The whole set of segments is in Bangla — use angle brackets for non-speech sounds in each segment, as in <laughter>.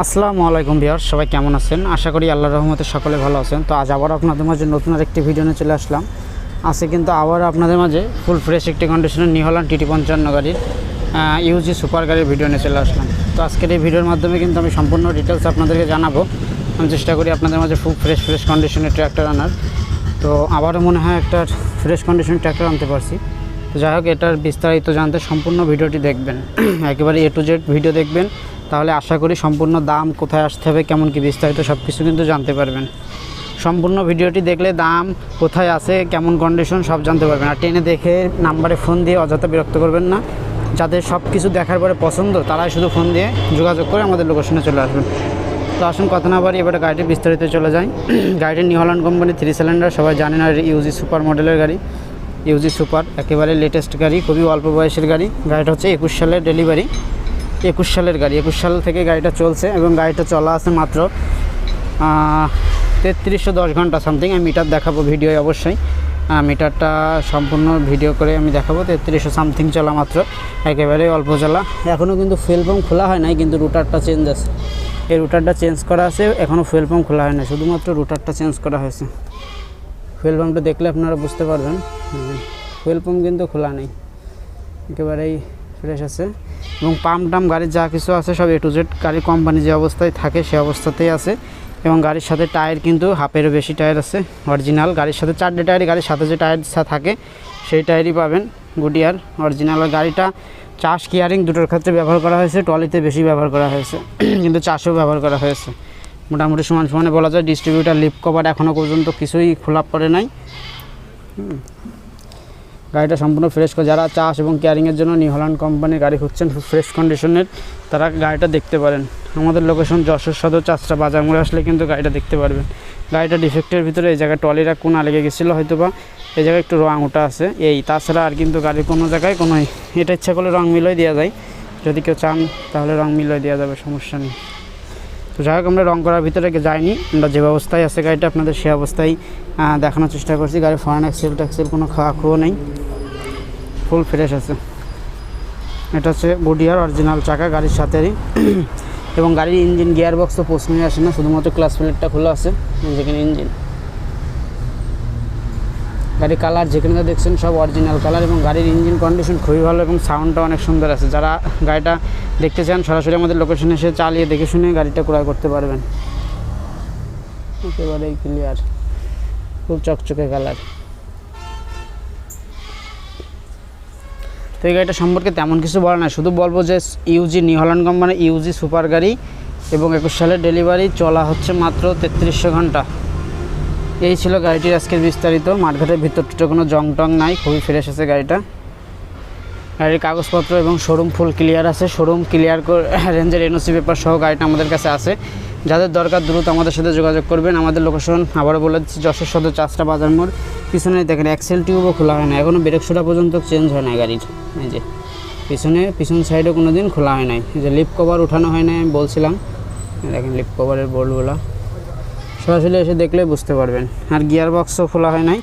আসসালামু আলাইকুম বিহার সবাই কেমন আছেন? আশা করি আল্লাহ রহমতে সকলে ভালো আছেন। তো আজ আবার আপনাদের মাঝে নতুন আর একটি ভিডিও নিয়ে চলে আসলাম। আজকে কিন্তু আবার আপনাদের মাঝে ফুল ফ্রেশ একটি কন্ডিশনের নিহলান টিটি পঞ্চান্ন গাড়ির ইউজি সুপার গাড়ির ভিডিও নিয়ে চলে আসলাম। তো আজকের এই ভিডিওর মাধ্যমে কিন্তু আমি সম্পূর্ণ ডিটেলস আপনাদেরকে জানাব। আমি চেষ্টা করি আপনাদের মাঝে খুব ফ্রেশ ফ্রেশ কন্ডিশনের ট্র্যাক্টর আনার। তো আবারও মনে হয় একটা ফ্রেশ কন্ডিশনের ট্র্যাক্টর আনতে পারছি। যাই হোক, এটার বিস্তারিত জানতে সম্পূর্ণ ভিডিওটি দেখবেন। <clears throat> একেবারে এ টু জেড ভিডিও দেখবেন। তাহলে আশা করি সম্পূর্ণ দাম কোথায় আসতে হবে, কেমন কি বিস্তারিত সব কিছু কিন্তু জানতে পারবেন। সম্পূর্ণ ভিডিওটি দেখলে দাম কোথায় আছে, কেমন কন্ডিশন সব জানতে পারবেন। আর ট্রেনে দেখে নাম্বারে ফোন দিয়ে অযথা বিরক্ত করবেন না। যাদের সব কিছু দেখার পরে পছন্দ, তারাই শুধু ফোন দিয়ে যোগাযোগ করে আমাদের লোকেশনে চলে আসবেন। তো আসুন কথা না বাড়ি এবারে গাড়িটি বিস্তারিত চলে যায় গাড়িটি নিউহল্যান্ড কোম্পানি থ্রি সিলিন্ডার, সবাই জানেন আর ইউজি সুপার মডেলের গাড়ি। ইউজি সুপার, একেবারে লেটেস্ট গাড়ি, খুবই অল্প বয়সের গাড়ি। গাড়িটা হচ্ছে একুশ সালের ডেলিভারি একুশ সালের গাড়ি, একুশ সাল থেকে গাড়িটা চলছে এবং গাড়িটা চলা আছে মাত্র তেত্রিশশো দশ ঘণ্টা সামথিং আমি মিটার দেখাবো ভিডিও অবশ্যই। মিটারটা সম্পূর্ণ ভিডিও করে আমি দেখাবো। তেত্রিশশো সামথিং চলা মাত্র, একেবারেই অল্প চলা। এখনও কিন্তু ফুয়েল পাম্প খোলা হয় নাই, কিন্তু রুটারটা চেঞ্জ আছে। এই রুটারটা চেঞ্জ করা আছে এখনও ফুয়েল পাম্প খোলা হয় না শুধুমাত্র রুটারটা চেঞ্জ করা হয়েছে। ফুয়েল পাম্পটা দেখলে আপনারা বুঝতে পারবেন। ফুয়েল পাম্প কিন্তু খোলা নেই। একেবারেই ফ্রেশ আছে। এবং পাম্প টাম গাড়ির যা কিছু আছে সব এ টু জেড গাড়ির কোম্পানি যে অবস্থায় থাকে সে অবস্থাতেই আছে। এবং গাড়ির সাথে টায়ার কিন্তু হাফেরও বেশি টায়ার আছে অরিজিনাল গাড়ির সাথে চারটে টায়ারই, গাড়ির সাথে যে টায়ার থাকে সেই টায়ারই পাবেন গুডিয়ার অরিজিনাল গাড়িটা চাষ কিয়ারিং দুটোর ক্ষেত্রে ব্যবহার করা হয়েছে, ট্রলিতে বেশি ব্যবহার করা হয়েছে, কিন্তু চাষেও ব্যবহার করা হয়েছে। মোটামুটি সমান সমানে বলা যায় ডিস্ট্রিবিউটার লিপ কভার এখনও পর্যন্ত কিছুই খোলা পড়ে নাই। গাড়িটা সম্পূর্ণ ফ্রেশ যারা চাষ এবং কেয়ারিংয়ের জন্য নিউ হল্যান্ড কোম্পানির গাড়ি খুঁজছেন ফ্রেশ কন্ডিশনের তারা গাড়িটা দেখতে পারেন। আমাদের লোকেশন যশোর সদর চাষটা বাজার মোড়ে আসলে কিন্তু গাড়িটা দেখতে পারবেন। গাড়িটা ডিফেক্টের ভিতরে এই জায়গায় টলিরা কোনা লেগে গেছিল হয়তো বা এই জায়গায় একটু রং ওটা আছে। এই, তাছাড়া আর কিন্তু গাড়ির কোনো জায়গায় কোনো, এটা ইচ্ছা করলে রং মিলিয়ে দেওয়া যায়। যদি কেউ চান, তাহলে রং মিলিয়ে দেওয়া যাবে, সমস্যা নেই। তো যাই হোক, আমরা রং করার ভিতরে যাইনি। আমরা যে অবস্থায় আছে গাড়িটা আপনাদের সে অবস্থায় দেখানোর চেষ্টা করছি। গাড়ির ফরেন অ্যাক্সেল ট্যাক্সেল কোনো খাওয়া খুঁয়ো নেই। ফুল ফ্রেশ আছে। এটা হচ্ছে গুডিয়ার অরিজিনাল চাকা, গাড়ির সাথেই <clears throat> এবং গাড়ির ইঞ্জিন গিয়ার বক্স তো প্রশ্নই আসে না, শুধুমাত্র ক্লাস প্লেটটা খোলা আছে। যেখানে ইঞ্জিন গাড়ির কালার যেখানে যা দেখছেন সব অরিজিনাল কালার এবং গাড়ির ইঞ্জিন কন্ডিশন খুবই ভালো এবং সাউন্ডটা অনেক সুন্দর আছে। যারা গাড়িটা দেখতে চান, সরাসরি আমাদের লোকেশনে এসে চালিয়ে দেখে শুনে গাড়িটা ক্রয় করতে পারবেন। একেবারেই ক্লিয়ার খুব চকচকে কালার তো এই গাড়িটা সম্পর্কে তেমন কিছু বলা না শুধু বলব যে ইউজি নিউ হল্যান্ড কোম্পানি ইউজি সুপার গাড়ি এবং একুশ সালের ডেলিভারি চলা হচ্ছে মাত্র তেত্রিশশো ঘণ্টা। এই ছিল গাড়িটির আজকের বিস্তারিত। মাঠঘাটের ভিতরটা কোনো জং টং নাই, খুবই ফ্রেশ আছে গাড়িটা। গাড়ির কাগজপত্র এবং শোরুম ফুল ক্লিয়ার আছে। শোরুম ক্লিয়ার <coughs> রেঞ্জের এনওসি পেপার সহ গাড়িটা আমাদের কাছে আছে। যাদের দরকার দ্রুত আমাদের সাথে যোগাযোগ করবেন। আমাদের লোকেশন আবারও বলে দিচ্ছি, যশোর সদর চাষটা বাজার মোড়। পিছনে দেখেন এক্সেল টিউবও খোলা হয় না এখনও ব্রেক সোডা পর্যন্ত চেঞ্জ হয় না গাড়ির। এই যে, পিছনে, পিছন সাইডে কোনো দিন খোলা হয় নাই। যে লিপ কভার উঠানো হয় নাই, আমি বলছিলাম। দেখেন লিপ কভারের বোল্টগুলো সরাসরি এসে দেখলে বুঝতে পারবেন। আর গিয়ার বক্সও খোলা হয় নাই।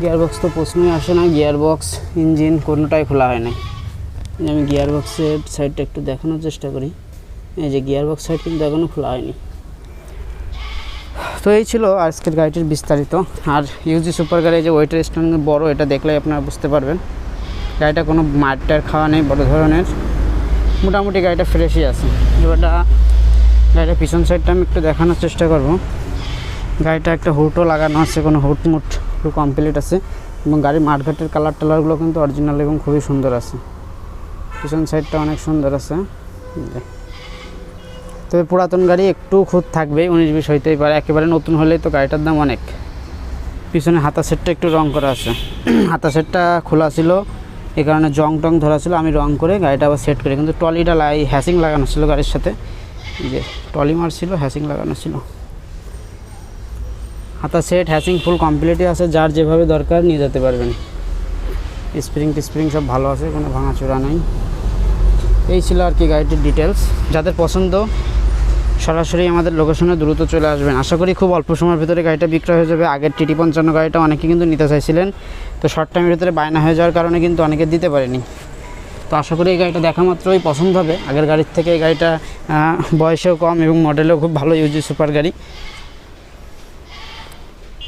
গিয়ার বক্স তো প্রশ্নই আসে না গিয়ার বক্স ইঞ্জিন কোনোটাই খোলা হয় নাই। আমি গিয়ার বক্সের সাইডটা একটু দেখানোর চেষ্টা করি। এই যে গিয়ার বক্স সাইড কিন্তু এখনও খোলা হয়নি। তো এই ছিল আজকের গাড়িটির বিস্তারিত। আর ইউজি সুপার গাড়ি যে ওয়েটার স্ট্যান্ড বড়, এটা দেখলে আপনারা বুঝতে পারবেন। গাড়িটা কোনো মাঠটার খাওয়া নেই, বড় ধরনের। মোটামুটি গাড়িটা ফ্রেশই আছে। এবারটা গাড়িটার পিছন সাইডটা আমি একটু দেখানোর চেষ্টা করব। গাড়িটা একটা হুটও লাগানো আছে, কোনো হুট মুট পুরো কমপ্লিট আছে। এবং গাড়ির মাঠঘাটের কালার টালারগুলো কিন্তু অরিজিনাল এবং খুবই সুন্দর আছে। পিছন সাইডটা অনেক সুন্দর আছে। তবে পুরাতন গাড়ি একটু খুঁত থাকবেই উনিশ বিশ হইতেই পারে। একেবারে নতুন হলেই তো গাড়িটার দাম অনেক। পিছনে হাতা সেটটা একটু রং করা আছে। <clears throat> হাতা সেটটা খোলা ছিল এই কারণে জং টং ধরা ছিল। আমি রং করে গাড়িটা আবার সেট করি। কিন্তু ট্রলিটা লাই, হ্যাসিং লাগানো ছিল গাড়ির সাথে। যে ট্রলি মার ছিল হ্যাসিং লাগানো ছিল। হাতা সেট হ্যাসিং ফুল কমপ্লিটই আছে, যার যেভাবে দরকার নিয়ে যেতে পারবেন। স্প্রিং টিস্প্রিং সব ভালো আছে, কোনো ভাঙাচোরা নাই। এই ছিল আর কি গাড়িটির ডিটেলস যাদের পছন্দ, সরাসরি আমাদের লোকেশনে দ্রুত চলে আসবেন। আশা করি খুব অল্প সময়ের ভিতরে গাড়িটা বিক্রয় হয়ে যাবে। আগের টিটি পঞ্চান্ন গাড়িটা অনেকে কিন্তু নিতে চাইছিলেন। তো শর্ট টাইমের ভিতরে বায়না হয়ে যাওয়ার কারণে কিন্তু অনেকে দিতে পারেনি। তো আশা করি এই গাড়িটা দেখা মাত্রই পছন্দ হবে। আগের গাড়ির থেকে এই গাড়িটা বয়সেও কম এবং মডেলেও খুব ভালো ইউজি সুপার গাড়ি।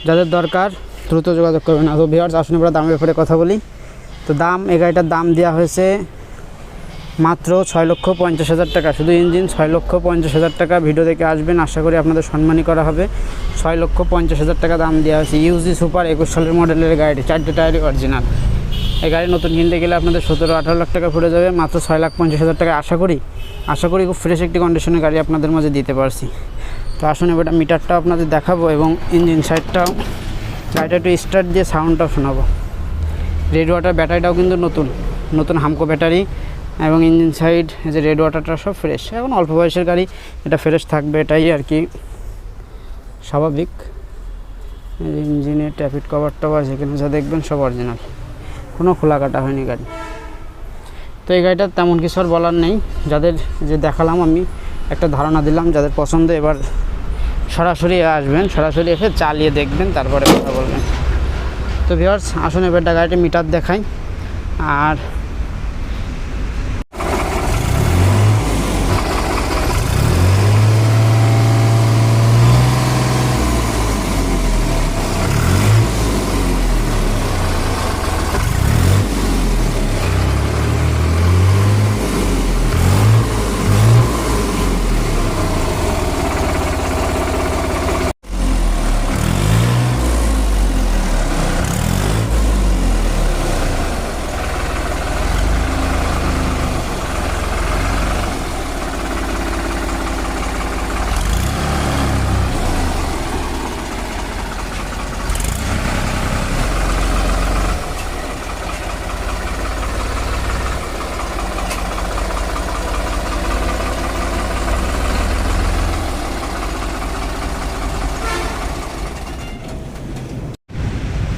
যাদের দরকার দ্রুত যোগাযোগ করবেন। আর ভিওর্স আসুন এবার দামের ব্যাপারে কথা বলি। তো দাম, এই গাড়িটার দাম দেওয়া হয়েছে মাত্র ছয় লক্ষ পঞ্চাশ হাজার টাকা। শুধু ইঞ্জিন, ছয় লক্ষ পঞ্চাশ হাজার টাকা। ভিডিও দেখে আসবেন, আশা করি আপনাদের সম্মানই করা হবে। ছয় লক্ষ পঞ্চাশ হাজার টাকা দাম দেওয়া হয়েছে। ইউজি সুপার একুশ সালের মডেলের গাড়িটি, চারটে টায়ারই অরিজিনাল এই গাড়ি নতুন কিনতে গেলে আপনাদের সতেরো আঠারো লাখ টাকা ফুটে যাবে, মাত্র ছয় লাখ পঞ্চাশ হাজার টাকা। আশা করি আশা করি খুব ফ্রেশ একটি কন্ডিশনের গাড়ি আপনাদের মাঝে দিতে পারছি। তো আসুন এবার মিটারটাও আপনাদের দেখাবো এবং ইঞ্জিন সাইডটাও গাড়িটা একটু স্টার্ট দিয়ে সাউন্ডটাও শোনাবো। রেড ওয়াটার ব্যাটারিটাও কিন্তু নতুন নতুন হামকো ব্যাটারি এবং ইঞ্জিন সাইড যে রেড ওয়াটারটা সব ফ্রেশ এখন অল্প বয়সের গাড়ি, এটা ফ্রেশ থাকবে, এটাই আর কি স্বাভাবিক। ইঞ্জিনের ট্যাফিট কভারটাও আছে এখানে যা দেখবেন সব অরিজিনাল কোনো খোলা কাটা হয়নি গাড়ি। তো এই গাড়িটার তেমন কিছু আর বলার নেই। যাদের যে দেখালাম আমি, একটা ধারণা দিলাম, যাদের পছন্দ, এবার সরাসরি আসবেন, সরাসরি এসে চালিয়ে দেখবেন, তারপরে কথা বলবেন। তো ভিওর্স আসুন এবার গাড়িটি মিটার দেখাই। আর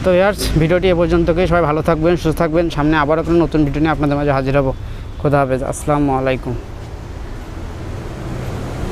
তো ইয়ার্স ভিডিওটি এ পর্যন্তকে। সবাই ভালো থাকবেন, সুস্থ থাকবেন। সামনে আবারও কোনো নতুন ভিডিও নিয়ে আপনাদের মাঝে হাজির হব। খোদা হাফেজ। আসসালামু আলাইকুম।